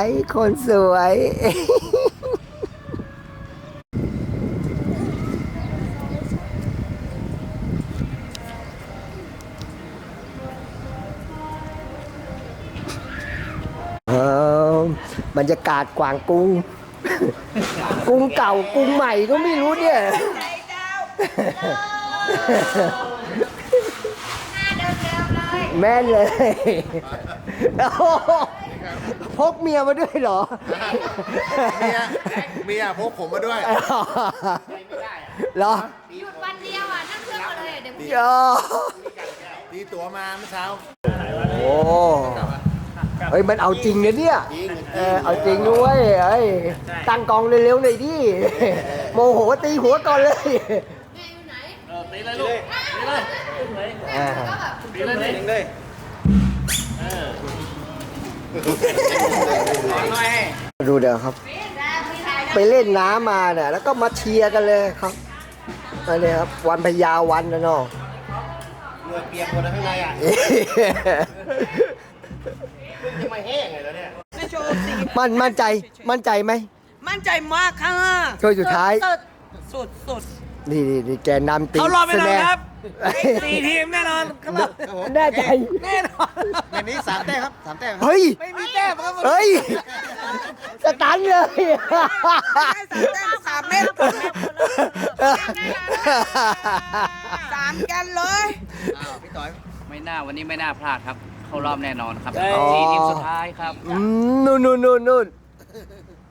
ไอ้คนสวย เออบรรยากาศกวางกุ้ง กุ้งเก่ากุ้งใหม่ก็ไม่รู้เนี่ย แม่นเลยโอ้โห พกเมียมาด้วยเหรอ เมียเมียพกผมมาด้วย เหรอหยุดวันเดียวอะนั่งเครื่องมาเลยเดี๋ยวโอ้ตีตั๋วมาเมื่อเช้าโหเฮ้ยมันเอาจริงนะเนี่ยจริงเออเอาจริงด้วยเอ้ยตั้งกองเร็วๆหน่อยดิโมโหตีหัวก่อนเลยแม่อยู่ไหนตีเลยลูกตีเลยอ่าก็แบบตีเลยตีเลย ดูเดี๋ยวครับ ไปเล่นน้ำมาเนี่ยแล้วก็มาเชียร์กันเลยครับอันนี้ครับ วันพญาวันนะเนาะเรือเปียกหมดแล้วข้างในอะจะมาแห้งเลยแล้วเนี่ยมันมั่นใจมั่นใจไหม มั่นใจมากค่ะช่วยสุดท้ายสุดสุด นี่นี่นี่แกนนำตีเขารอไปแสแล้ดวงครับสี่ทีมแน่นอนครับแน่ใจแน่นอนแบบนี้สามแต้มครับสามแต้มครับเฮ้ย ไม่มีแต้มครับเฮ้ย สตันเลยสามเมตรสามกันเลยพี่ต่อยไม่น่าวันนี้ไม่น่าพลาดครับ เข้ารอบแน่นอนครับอ๋อสี่ทีมสุดท้ายครับอืมนู่นนู่นนู่นนู่น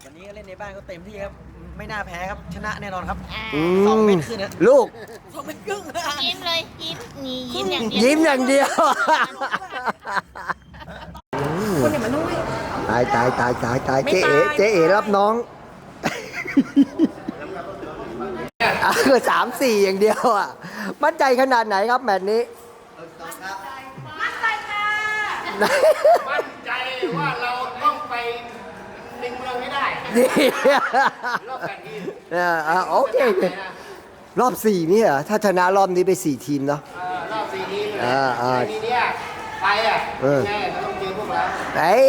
วันนี้เล่นในบ้านเขาเต็มที่ครับ ไม่น่าแพ้ครับ ชนะแน่นอนครับ อืสองมเม็ดขึ้นนะลูก สองเม็ดครึ่งยิ้มเลยยิ้มนี่ยิ้มอย่างเดียวยิ้มอย่างเดียวตายตายตายตายตายเจ๊เอ๋เจ๊เอ๋รับน้องอะคือสามสี่อย่างเดียวอะ มั่นใจขนาดไหนครับแมตช์นี้ มั่นใจค่ะมั่นใจว่าเราต้องไป ในเมืองให้ได้นี่รอบแปดทีมเอออะโอเครอบสี่นี่เหรอถ้าชนะรอบนี้ไปสี่ทีมเนาะ เออรอบสี่ทีมอ่าอ่าในนี้เนี่ยไปอะเออ แน่เราต้องเจอพวกเราเอ้ย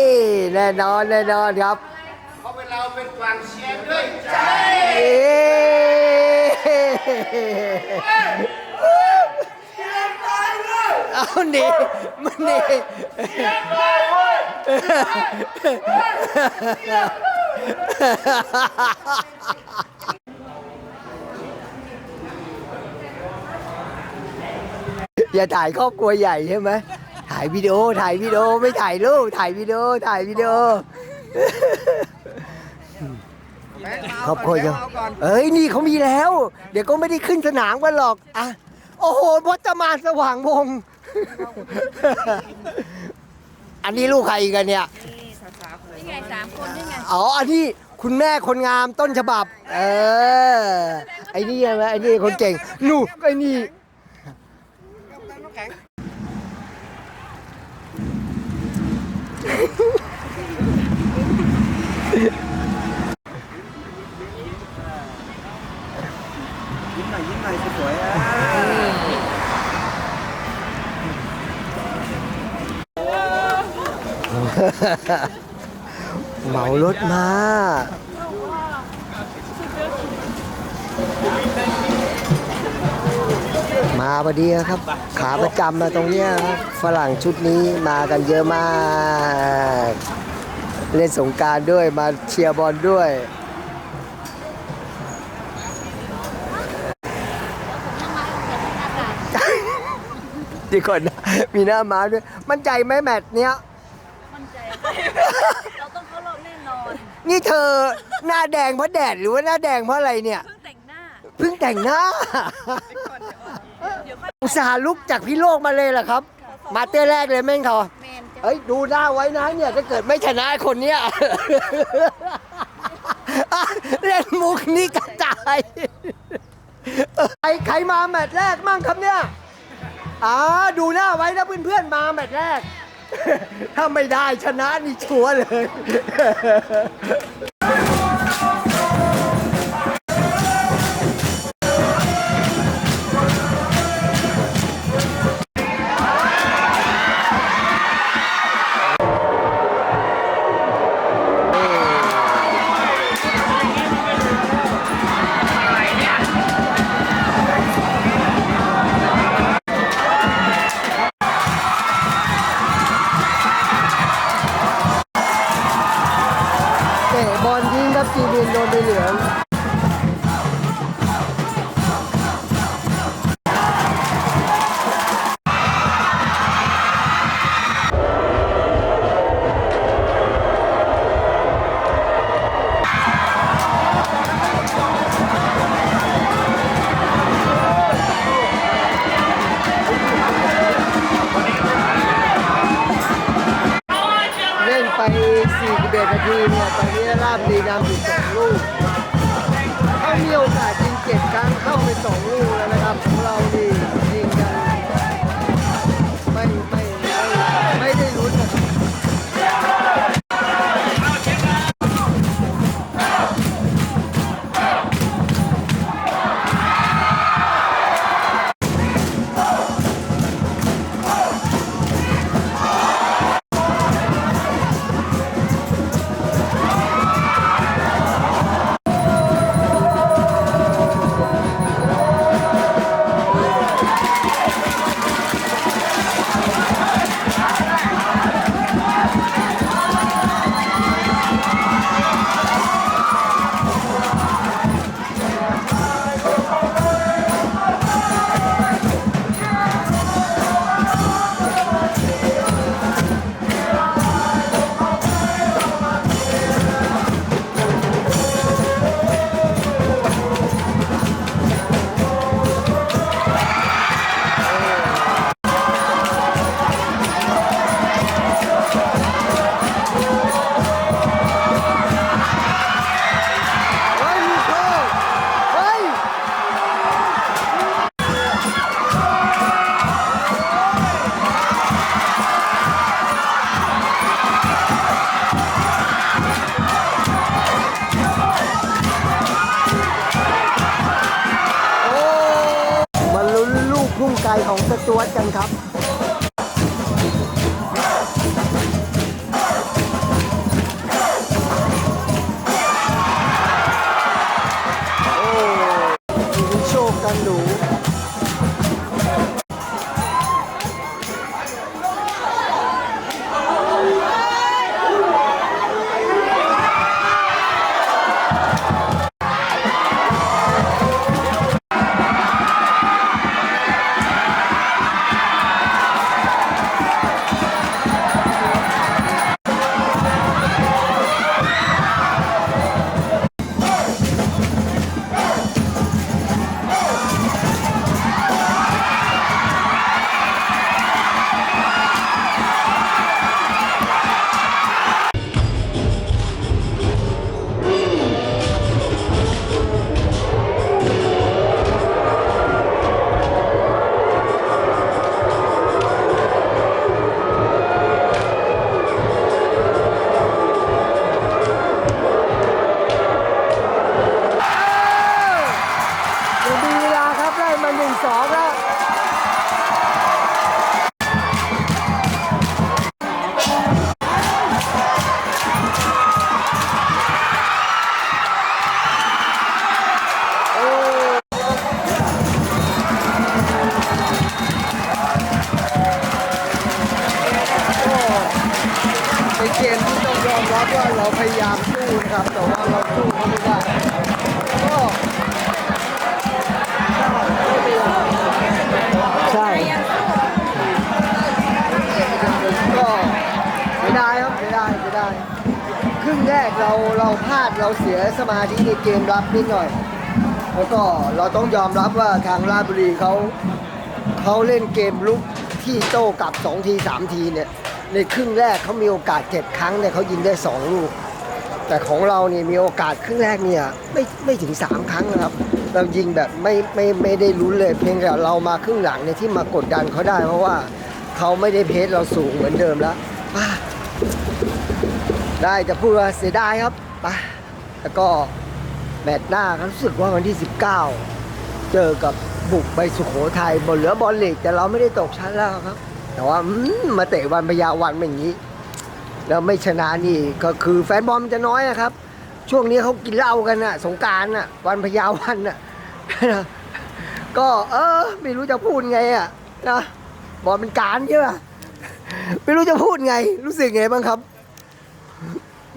แน่นอนแน่นอนครับเพราะเป็นเราเป็นกวางเชียร์ด้วยใจเอ้เอาหนีมันหนี อย่าถ่ายครอบครัวใหญ่ใช่ไหมถ่ายวิดีโอ ถ่ายวิดีโอ ไม่ถ่ายรูป ถ่ายวิดีโอ ถ่ายวิดีโอ ครอบครัวเยังเอ้ย นี่เขามีแล้ว เดี๋ยวก็ไม่ได้ขึ้นสนามกันหรอก อะ โอ้โหพจมานสว่างวง อันนี้ลูกใครกันเนี่ย นี่ไงสามคนนี่ไงอ๋อ อันนี้คุณแม่คนงามต้นฉบับ เออ ไอ้นี่ใช่ไหมไอ้นี่คนเก่งหนูไอ้นี่ ยิ้มหน่อยยิ้มหน่อยสวยอะ เหมารถมามาพอดีครับ ขาประจำมาตรงเนี้ยครับฝรั่งชุดนี้มากันเยอะมาก เล่นสงกรารด้วยมาเชียร์บอลด้วย ดีก่อนนะมีหน้าม้าด้วย มั่นใจไหมแมตช์เนี้ย เราต้องเข้ารอบแน่นอนนี่เธอหน้าแดงเพราะแดดหรือว่าหน้าแดงเพราะอะไรเนี่ย เพิ่งแต่งหน้าเพิ่งแต่งหน้าอุตส่าห์ลุกจากพี่โลกมาเลยเหรอครับ มาเต้แรกเลยแม่งเขาแมนจะเอ้ยดูหน้าไว้นะเนี่ยถ้าเกิดไม่ชนะไอ้คนเนี้ย เล่นมุกนี้กระจายใครใครมาแมตช์แรกมั่งครับเนี่ยอ่าดูหน้าไว้นะเพื่อนๆมาแมตช์แรก ถ้าไม่ได้ชนะนี่ชัวร์เลย เจ็ดครั้งเข้าไปสองลูกแล้วนะครับของเราดี นะครับ แต่ว่าเราสู้เขาไม่ได้ก็ใช่ก็ไม่ได้ครับไม่ได้ไม่ได้ ครึ่งแรกเราเราพลาดเราเสียสมาธิในเกมรับนิดหน่อย แล้วก็เราต้องยอมรับว่าทางราชบุรีเขาเขาเล่นเกมลุกที่โต้กลับ 2 ที 3 ทีเนี่ยในครึ่งแรกเขามีโอกาส 7 ครั้งเนี่ยเขายิงได้ 2 ลูก แต่ของเราเนี่ยมีโอกาสครึ่งแรกเนี่ยไม่ไม่ถึง 3 ครั้งนะครับ เรายิงแบบไม่ไม่ไม่ได้ลุ้นเลยเพียงแต่เรามาครึ่งหลังเนี่ยที่มากดดันเขาได้ เพราะว่าเขาไม่ได้เพสเราสูงเหมือนเดิมแล้วป้าได้จะพูดว่าเสียดายครับไปแล้วก็แมตช์หน้ารู้สึกว่าวันที่ 19 เจอกับบุกไปสุโขทัยบนเหลือบอลลีกแต่เราไม่ได้ตกชั้นแล้วครับ แต่ว่ามมาเตะวันพยาวันแบบนี้ แล้วไม่ชนะนี่ก็คือแฟนบอลมันจะน้อยนะครับ ช่วงนี้เขากินเหล้ากันน่ะสงกรารน่ะวันพยาวันน่ะก็เออไม่รู้จะพูดไงอะนะบอลเป็นการใช่ปะไม่รู้จะพูดไง รู้สึกไงบ้างครับ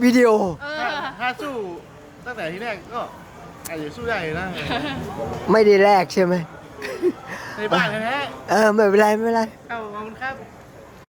วิดีโอถ้าถ้าสู้ตั้งแต่ที่แรกก็อาจจะสู้ได้อยู่นะไม่ได้แลกใช่ไหมในบ้านแท้เออไม่เป็นไรไม่เป็นไรๆเอาขอบคุณครับ